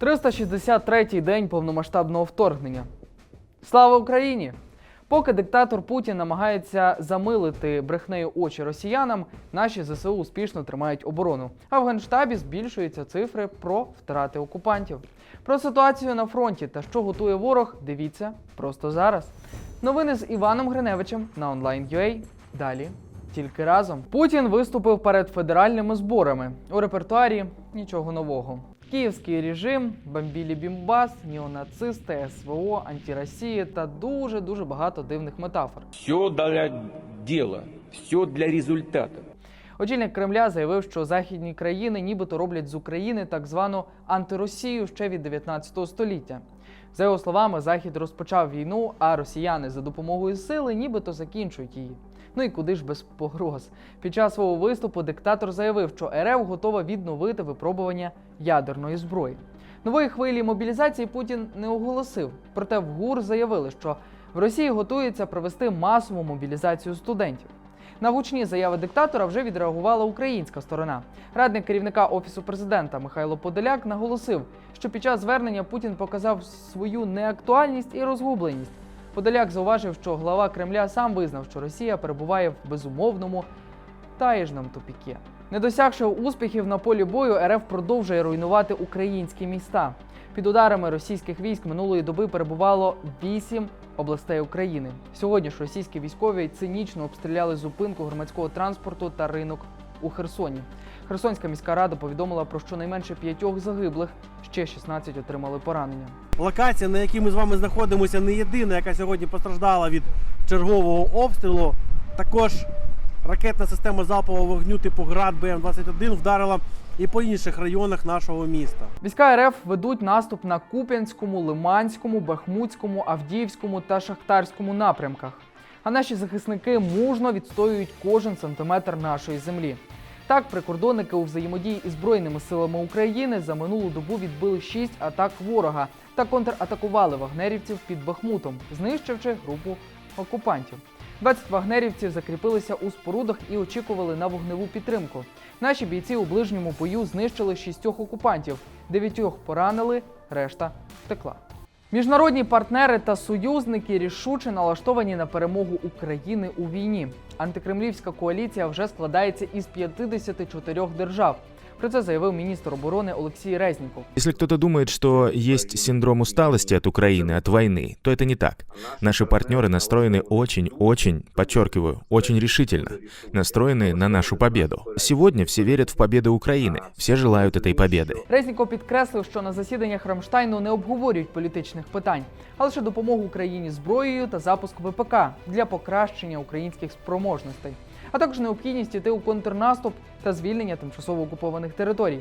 363-й день повномасштабного вторгнення. Слава Україні! Поки диктатор Путін намагається замилити брехнею очі росіянам, наші ЗСУ успішно тримають оборону. А в генштабі збільшуються цифри про втрати окупантів. Про ситуацію на фронті та що готує ворог, дивіться просто зараз. Новини з Іваном Гриневичем на онлайн.ua. Далі тільки разом. Путін виступив перед федеральними зборами. У репертуарі нічого нового. Київський режим, бомбілі бімбас, неонацисти, СВО, антиросія та дуже дуже багато дивних метафор. Все для дела, все для результата. Очільник Кремля заявив, що західні країни нібито роблять з України так звану антиросію ще від 19 століття. За його словами, Захід розпочав війну, а росіяни за допомогою сили нібито закінчують її. Ну і куди ж без погроз? Під час свого виступу диктатор заявив, що РФ готова відновити випробування ядерної зброї. Нової хвилі мобілізації Путін не оголосив. Проте в ГУР заявили, що в Росії готується провести масову мобілізацію студентів. На гучні заяви диктатора вже відреагувала українська сторона. Радник керівника офісу президента Михайло Подоляк наголосив, що під час звернення Путін показав свою неактуальність і розгубленість. Подоляк зауважив, що глава Кремля сам визнав, що Росія перебуває в безумовному таєжному тупікі. Не досягши успіхів на полі бою, РФ продовжує руйнувати українські міста. Під ударами російських військ минулої доби перебувало вісім областей України. Сьогодні ж російські військові цинічно обстріляли зупинку громадського транспорту та ринок у Херсоні. Херсонська міська рада повідомила про щонайменше п'ятьох загиблих, ще 16 отримали поранення. Локація, на якій ми з вами знаходимося, не єдина, яка сьогодні постраждала від чергового обстрілу. Також ракетна система залпового вогню типу ГРАД БМ-21 вдарила і по інших районах нашого міста. Війська РФ ведуть наступ на Куп'янському, Лиманському, Бахмутському, Авдіївському та Шахтарському напрямках. А наші захисники мужно відстоюють кожен сантиметр нашої землі. Так, прикордонники у взаємодії із Збройними силами України за минулу добу відбили шість атак ворога та контратакували вагнерівців під Бахмутом, знищивши групу окупантів. 20 вагнерівців закріпилися у спорудах і очікували на вогневу підтримку. Наші бійці у ближньому бою знищили шістьох окупантів, дев'ятьох поранили, решта втекла. Міжнародні партнери та союзники рішуче налаштовані на перемогу України у війні. Антикремлівська коаліція вже складається із 54 держав. Про це заявив міністр оборони Олексій Резніков. Если кто-то думает, что есть синдром усталости от Украины, от войны, то это не так. Наши партнеры настроены очень-очень, подчеркиваю, очень решительно, настроены на нашу победу. Сегодня все верят в победу Украины, все желают этой победы. Резніков підкреслив, що на засіданнях Рамштайну не обговорюють політичних питань, а лише допомогу Україні зброєю та запуск ВПК для покращення українських спроможностей, а також необхідність іти у контрнаступ та звільнення тимчасово окупованих територій.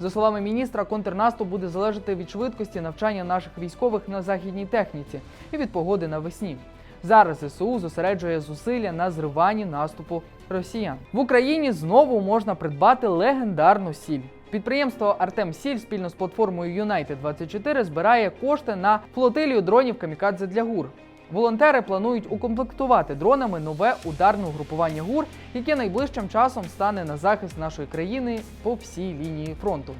За словами міністра, контрнаступ буде залежати від швидкості навчання наших військових на західній техніці і від погоди навесні. Зараз ЗСУ зосереджує зусилля на зриванні наступу росіян. В Україні знову можна придбати легендарну сіль. Підприємство Артем Сіль спільно з платформою United 24 збирає кошти на флотилію дронів камікадзе для ГУР. Волонтери планують укомплектувати дронами нове ударне угрупування ГУР, яке найближчим часом стане на захист нашої країни по всій лінії фронту.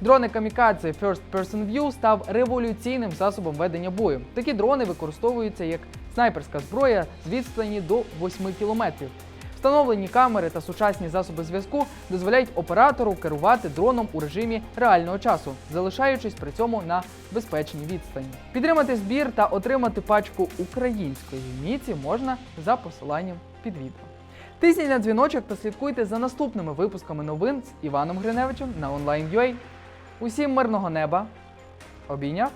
Дрони Камікадзе First Person View став революційним засобом ведення бою. Такі дрони використовуються як снайперська зброя з відстані до 8 кілометрів. Встановлені камери та сучасні засоби зв'язку дозволяють оператору керувати дроном у режимі реального часу, залишаючись при цьому на безпечній відстані. Підтримати збір та отримати пачку української міці можна за посиланням під відео. Тисніть на дзвіночок та слідкуйте за наступними випусками новин з Іваном Гриневичем на онлайн.ua. Усім мирного неба! Обійняв!